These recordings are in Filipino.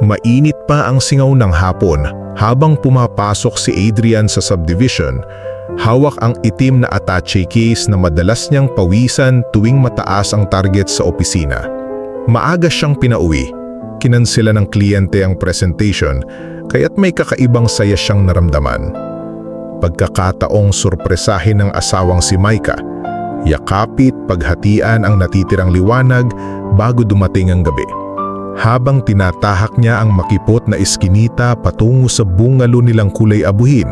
Mainit pa ang singaw ng hapon habang pumapasok si Adrian sa subdivision, hawak ang itim na attache case na madalas niyang pawisan tuwing mataas ang target sa opisina. Maaga siyang pinauwi. Kinansela ng kliyente ang presentation, kaya't may kakaibang saya siyang naramdaman. Pagkakataong sorpresahin ng asawang si Maika, yakapit paghatian ang natitirang liwanag bago dumating ang gabi. Habang tinatahak niya ang makipot na iskinita patungo sa bungalo nilang kulay abuhin,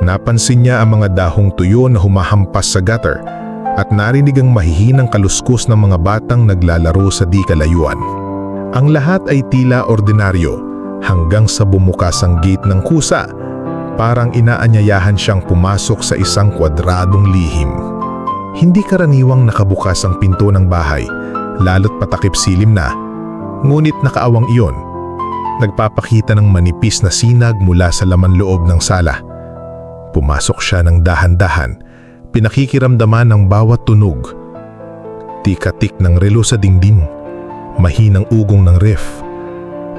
napansin niya ang mga dahong tuyo na humahampas sa gutter at narinig ang mahihinang kaluskos ng mga batang naglalaro sa di kalayuan. Ang lahat ay tila ordinaryo hanggang sa bumukas ang gate ng kusa. Parang inaanyayahan siyang pumasok sa isang kwadradong lihim. Hindi karaniwang nakabukas ang pinto ng bahay, lalo't patakip silim na Ngunit nakaawang iyon. Nagpapakita ng manipis na sinag mula sa laman loob ng sala. Pumasok siya ng dahan-dahan, pinakikiramdaman ng bawat tunog. Tikatik ng relo sa dingding, mahinang ugong ng ref,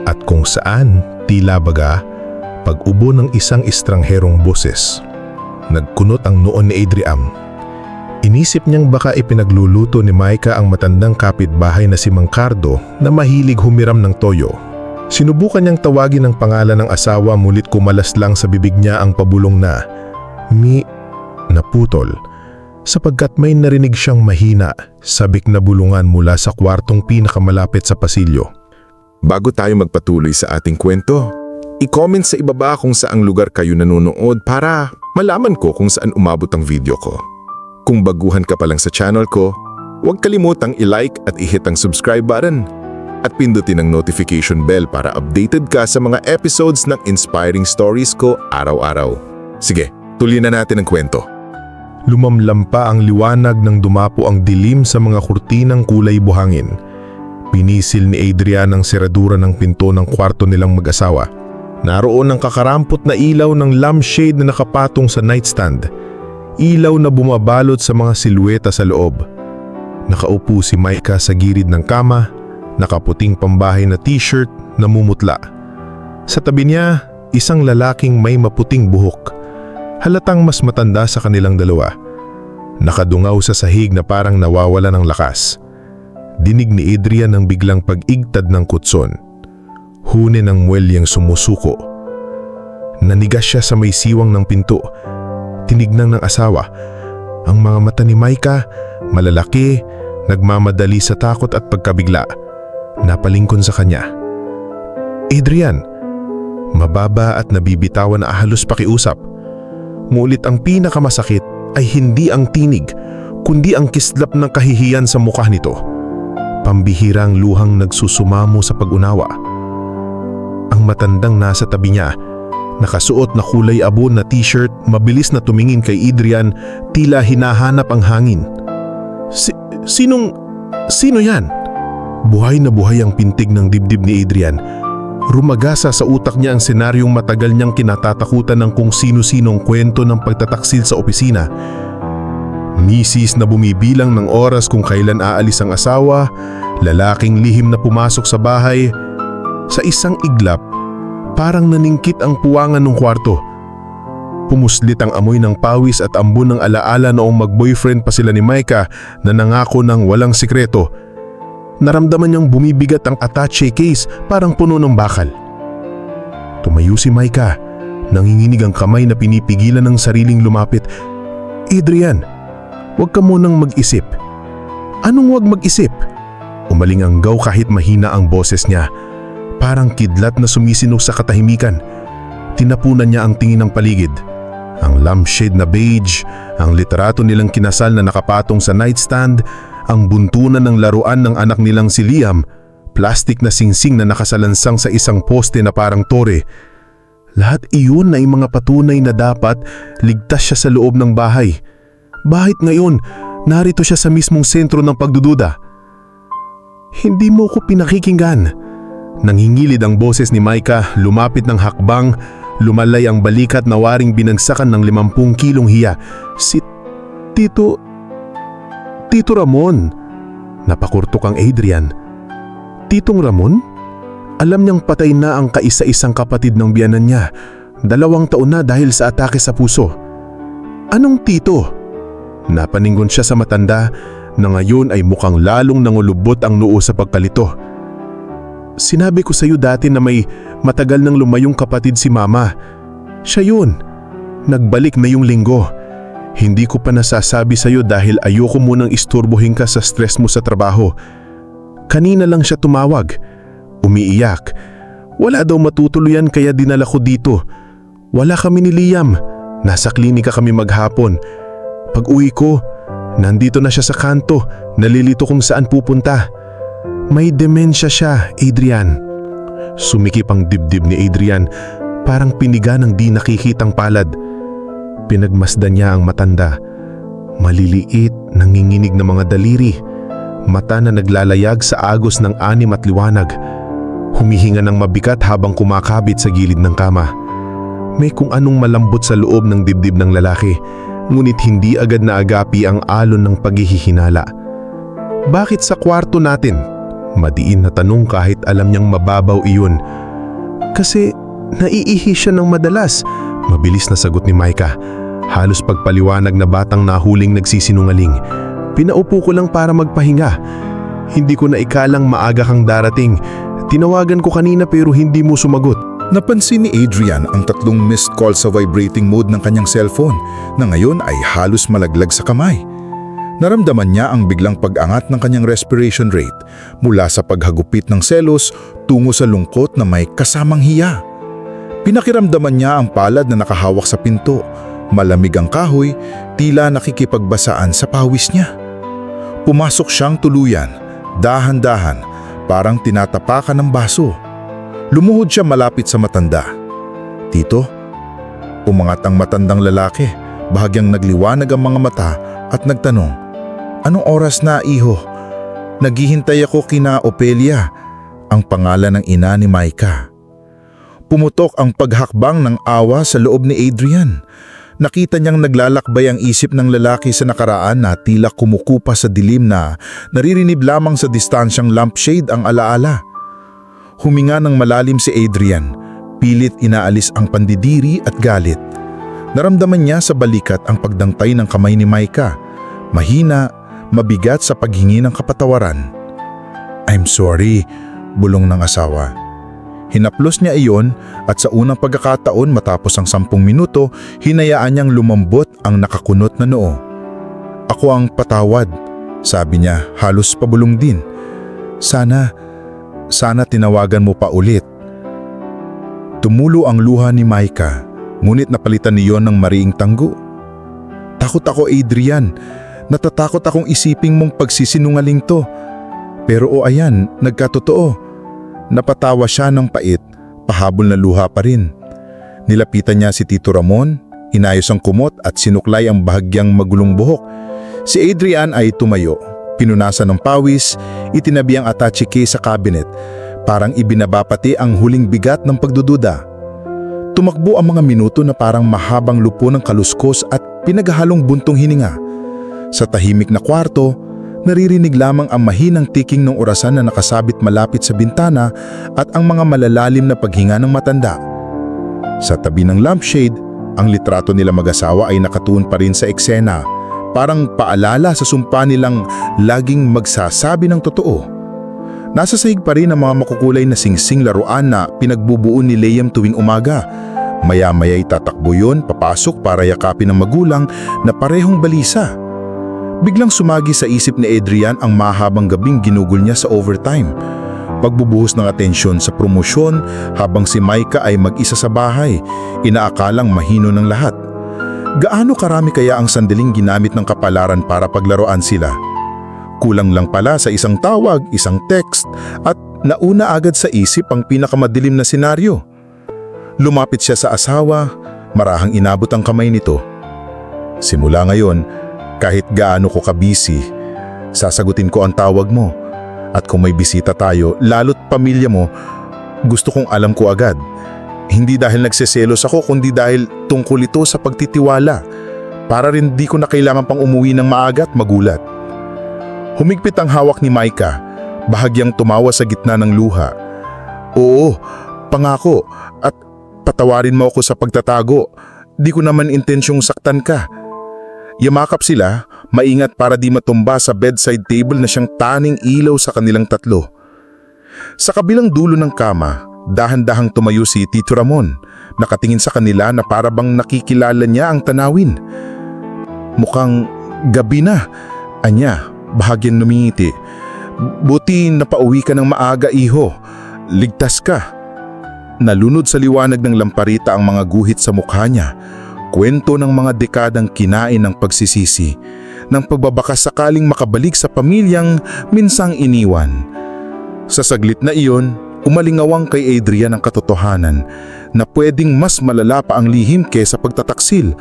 at kung saan tila baga pag-ubo ng isang estrangherong boses. Nagkunot ang noon ni Adriam Inisip niyang baka ipinagluluto ni Maika ang matandang kapitbahay na si Mang Cardo na mahilig humiram ng toyo. Sinubukan niyang tawagin ang pangalan ng asawa mulit kumalas lang sa bibig niya ang pabulong na Mi naputol sapagkat may narinig siyang mahina sabik na bulungan mula sa kwartong pinakamalapit sa pasilyo. Bago tayo magpatuloy sa ating kwento, i-comment sa ibaba kung saang lugar kayo nanonood para malaman ko kung saan umabot ang video ko. Kung baguhan ka pa lang sa channel ko, huwag kalimutang i-like at i-hit ang subscribe button at pindutin ang notification bell para updated ka sa mga episodes ng inspiring stories ko araw-araw. Sige, tuloy na natin ang kwento. Lumamlam pa ang liwanag ng dumapo ang dilim sa mga kurtinang kulay buhangin. Pinisil ni Adrian ang seradura ng pinto ng kwarto nilang mag-asawa. Naroon ang kakarampot na ilaw ng lampshade na nakapatong sa nightstand ilaw na bumabalot sa mga silweta sa loob. Nakaupo si Maika sa gilid ng kama, nakaputing pambahay na t-shirt na mumutla. Sa tabi niya, isang lalaking may maputing buhok. Halatang mas matanda sa kanilang dalawa. Nakadungaw sa sahig na parang nawawala ng lakas. Dinig ni Adrian ang biglang pag-igtad ng kutson. Huni ng muelyang sumusuko. Nanigas siya sa may siwang ng pinto tinignan ng asawa. Ang mga mata ni Maika, malalaki, nagmamadali sa takot at pagkabigla. Napalingkon sa kanya. Adrian, mababa at nabibitawan na halos pakiusap. Ngunit ang pinakamasakit ay hindi ang tinig, kundi ang kislap ng kahihiyan sa mukha nito. Pambihirang luhang nagsusumamo sa pag-unawa. Ang matandang nasa tabi niya Nakasuot na kulay abon na t-shirt, mabilis na tumingin kay Adrian, tila hinahanap ang hangin. Si sinong... sino yan? Buhay na buhay ang pintig ng dibdib ni Adrian. Rumagasa sa utak niya ang senaryong matagal niyang kinatatakutan ng kung sino-sinong kwento ng pagtataksil sa opisina. Misis na bumibilang ng oras kung kailan aalis ang asawa, lalaking lihim na pumasok sa bahay. Sa isang iglap, Parang naningkit ang puwangan ng kwarto. Pumuslit ang amoy ng pawis at ambon ng alaala noong mag-boyfriend pa sila ni Maika na nangako ng walang sikreto. Naramdaman niyang bumibigat ang attache case parang puno ng bakal. Tumayo si Maika. Nanginginig ang kamay na pinipigilan ng sariling lumapit. Adrian, huwag ka munang mag-isip. Anong huwag mag-isip? Umaling ang gaw kahit mahina ang boses niya. Parang kidlat na sumisinog sa katahimikan. Tinapunan niya ang tingin ng paligid. Ang lampshade na beige, ang literato nilang kinasal na nakapatong sa nightstand, ang buntunan ng laruan ng anak nilang si Liam, plastik na singsing na nakasalansang sa isang poste na parang tore. Lahat iyon ay mga patunay na dapat ligtas siya sa loob ng bahay. Bahit ngayon, narito siya sa mismong sentro ng pagdududa. Hindi mo ko pinakikinggan. Nangingilid ang boses ni Maika, lumapit ng hakbang, lumalay ang balikat na waring binagsakan ng 50 kilong hiya. Si Tito... Tito Ramon. Napakurtok ang Adrian. Titong Ramon? Alam niyang patay na ang kaisa-isang kapatid ng biyanan niya. Dalawang taon na dahil sa atake sa puso. Anong tito? Napaningon siya sa matanda na ngayon ay mukhang lalong nangulubot ang noo sa pagkalito. Sinabi ko sa iyo dati na may matagal nang lumayong kapatid si mama. Siya yun. Nagbalik na yung linggo. Hindi ko pa nasasabi sa iyo dahil ayoko munang isturbohin ka sa stress mo sa trabaho. Kanina lang siya tumawag. Umiiyak. Wala daw matutuluyan kaya dinala ko dito. Wala kami ni Liam. Nasa klinika kami maghapon. Pag uwi ko, nandito na siya sa kanto. Nalilito kung saan pupunta. May demensya siya, Adrian. Sumikip ang dibdib ni Adrian, parang piniga ng di nakikitang palad. Pinagmasdan niya ang matanda. Maliliit, nanginginig na mga daliri. Mata na naglalayag sa agos ng anim at liwanag. Humihinga ng mabigat habang kumakabit sa gilid ng kama. May kung anong malambot sa loob ng dibdib ng lalaki, ngunit hindi agad na agapi ang alon ng paghihihinala. Bakit sa kwarto natin? Madiin na tanong kahit alam niyang mababaw iyon. Kasi naiihi siya ng madalas. Mabilis na sagot ni Micah. Halos pagpaliwanag na batang nahuling nagsisinungaling. Pinaupo ko lang para magpahinga. Hindi ko na ikalang maaga kang darating. Tinawagan ko kanina pero hindi mo sumagot. Napansin ni Adrian ang tatlong missed call sa vibrating mode ng kanyang cellphone na ngayon ay halos malaglag sa kamay. Naramdaman niya ang biglang pag-angat ng kanyang respiration rate mula sa paghagupit ng selos tungo sa lungkot na may kasamang hiya. Pinakiramdaman niya ang palad na nakahawak sa pinto, malamig ang kahoy, tila nakikipagbasaan sa pawis niya. Pumasok siyang tuluyan, dahan-dahan, parang tinatapakan ng baso. Lumuhod siya malapit sa matanda. Tito, umangat ang matandang lalaki, bahagyang nagliwanag ang mga mata at nagtanong, Anong oras na, iho? Naghihintay ako kina Opelia, ang pangalan ng ina ni Maika. Pumutok ang paghakbang ng awa sa loob ni Adrian. Nakita niyang naglalakbay ang isip ng lalaki sa nakaraan na tila kumukupa sa dilim na naririnib lamang sa distansyang lampshade ang alaala. Huminga ng malalim si Adrian, pilit inaalis ang pandidiri at galit. Naramdaman niya sa balikat ang pagdangtay ng kamay ni Maika, mahina, mabigat sa paghingi ng kapatawaran. I'm sorry, bulong ng asawa. Hinaplos niya iyon at sa unang pagkakataon matapos ang sampung minuto, hinayaan niyang lumambot ang nakakunot na noo. Ako ang patawad, sabi niya halos pabulong din. Sana, sana tinawagan mo pa ulit. Tumulo ang luha ni Maika, ngunit napalitan niyon ng mariing tanggo. Takot ako Adrian, natatakot akong isiping mong pagsisinungaling to. Pero o ayan, nagkatotoo. Napatawa siya ng pait, pahabol na luha pa rin. Nilapitan niya si Tito Ramon, inayos ang kumot at sinuklay ang bahagyang magulong buhok. Si Adrian ay tumayo, pinunasan ng pawis, itinabi ang attache case sa cabinet, parang ibinaba pati ang huling bigat ng pagdududa. Tumakbo ang mga minuto na parang mahabang lupo ng kaluskos at pinaghalong buntong hininga. Sa tahimik na kwarto, naririnig lamang ang mahinang tiking ng orasan na nakasabit malapit sa bintana at ang mga malalalim na paghinga ng matanda. Sa tabi ng lampshade, ang litrato nila mag-asawa ay nakatuon pa rin sa eksena, parang paalala sa sumpa nilang laging magsasabi ng totoo. Nasa sahig pa rin ang mga makukulay na singsing laruan na pinagbubuo ni Liam tuwing umaga. Maya-maya'y tatakbo yun, papasok para yakapin ng magulang na parehong balisa. Biglang sumagi sa isip ni Adrian ang mahabang gabing ginugol niya sa overtime. Pagbubuhos ng atensyon sa promosyon habang si Maika ay mag-isa sa bahay, inaakalang mahino ng lahat. Gaano karami kaya ang sandaling ginamit ng kapalaran para paglaruan sila? Kulang lang pala sa isang tawag, isang text, at nauna agad sa isip ang pinakamadilim na senaryo. Lumapit siya sa asawa, marahang inabot ang kamay nito. Simula ngayon, kahit gaano ko kabisi, sasagutin ko ang tawag mo. At kung may bisita tayo, lalo't pamilya mo, gusto kong alam ko agad. Hindi dahil nagseselos ako, kundi dahil tungkol ito sa pagtitiwala. Para rin di ko na kailangan pang umuwi ng maaga at magulat. Humigpit ang hawak ni Maika, bahagyang tumawa sa gitna ng luha. Oo, pangako. At patawarin mo ako sa pagtatago. Di ko naman intensyong saktan ka. Yamakap sila, maingat para di matumba sa bedside table na siyang taning ilaw sa kanilang tatlo. Sa kabilang dulo ng kama, dahan-dahang tumayo si Tito Ramon, nakatingin sa kanila na para bang nakikilala niya ang tanawin. Mukhang gabi na, anya, bahagyan numingiti. Buti napauwi ka ng maaga iho, ligtas ka. Nalunod sa liwanag ng lamparita ang mga guhit sa mukha niya, kwento ng mga dekadang kinain ng pagsisisi, ng pagbabakas sakaling makabalik sa pamilyang minsang iniwan. Sa saglit na iyon, umalingawang kay Adrian ang katotohanan na pwedeng mas malala pa ang lihim kesa pagtataksil.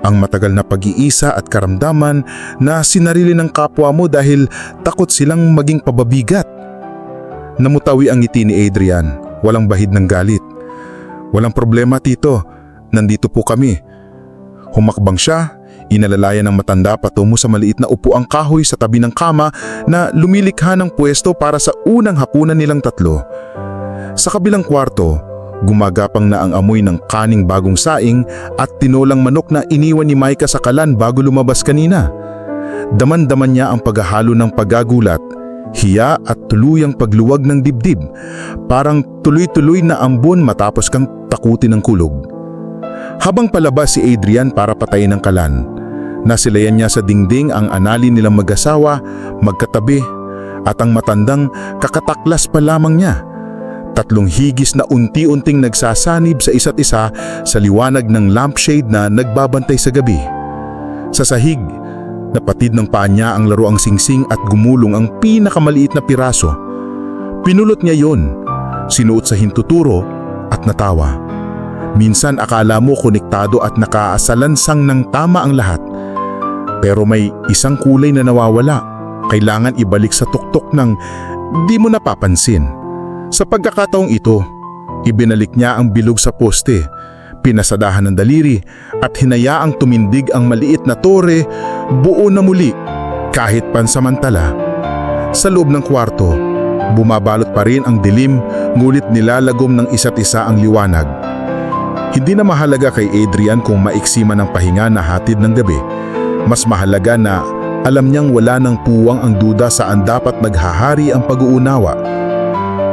Ang matagal na pag-iisa at karamdaman na sinarili ng kapwa mo dahil takot silang maging pababigat. Namutawi ang ngiti ni Adrian, walang bahid ng galit. Walang problema tito, nandito po kami. Humakbang siya, inalalayan ng matanda patungo sa maliit na upuang kahoy sa tabi ng kama na lumilikha ng pwesto para sa unang hapunan nilang tatlo. Sa kabilang kwarto, gumagapang na ang amoy ng kaning bagong saing at tinolang manok na iniwan ni Maika sa kalan bago lumabas kanina. Daman-daman niya ang paghahalo ng pagagulat, hiya at tuluyang pagluwag ng dibdib, parang tuloy-tuloy na ambon matapos kang takutin ng kulog. Habang palabas si Adrian para patayin ang kalan, nasilayan niya sa dingding ang anali nilang mag-asawa, magkatabi, at ang matandang kakataklas pa lamang niya. Tatlong higis na unti-unting nagsasanib sa isa't isa sa liwanag ng lampshade na nagbabantay sa gabi. Sa sahig, napatid ng paa niya ang laruang singsing at gumulong ang pinakamaliit na piraso. Pinulot niya yon, sinuot sa hintuturo at natawa. Minsan akala mo konektado at nakaasalansang ng tama ang lahat. Pero may isang kulay na nawawala. Kailangan ibalik sa tuktok ng di mo napapansin. Sa pagkakataong ito, ibinalik niya ang bilog sa poste, pinasadahan ng daliri at hinayaang tumindig ang maliit na tore buo na muli kahit pansamantala. Sa loob ng kwarto, bumabalot pa rin ang dilim ngulit nilalagom ng isa't isa ang liwanag. Hindi na mahalaga kay Adrian kung maiksi man ang pahinga na hatid ng gabi. Mas mahalaga na alam niyang wala ng puwang ang duda saan dapat naghahari ang pag-uunawa.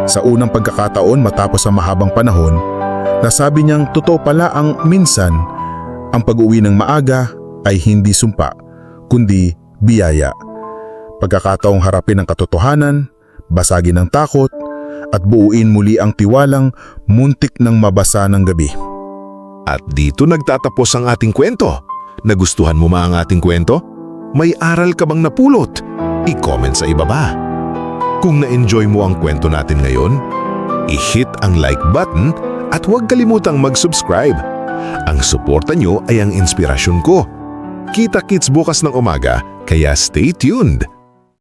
Sa unang pagkakataon matapos ang mahabang panahon, nasabi niyang totoo pala ang minsan, ang pag-uwi ng maaga ay hindi sumpa, kundi biyaya. Pagkakataong harapin ang katotohanan, basagin ang takot, at buuin muli ang tiwalang muntik ng mabasa ng gabi. At dito nagtatapos ang ating kwento. Nagustuhan mo ma ang ating kwento? May aral ka bang napulot? I-comment sa ibaba. Kung na-enjoy mo ang kwento natin ngayon, i-hit ang like button at huwag kalimutang mag-subscribe. Ang suporta nyo ay ang inspirasyon ko. Kita-kits bukas ng umaga, kaya stay tuned!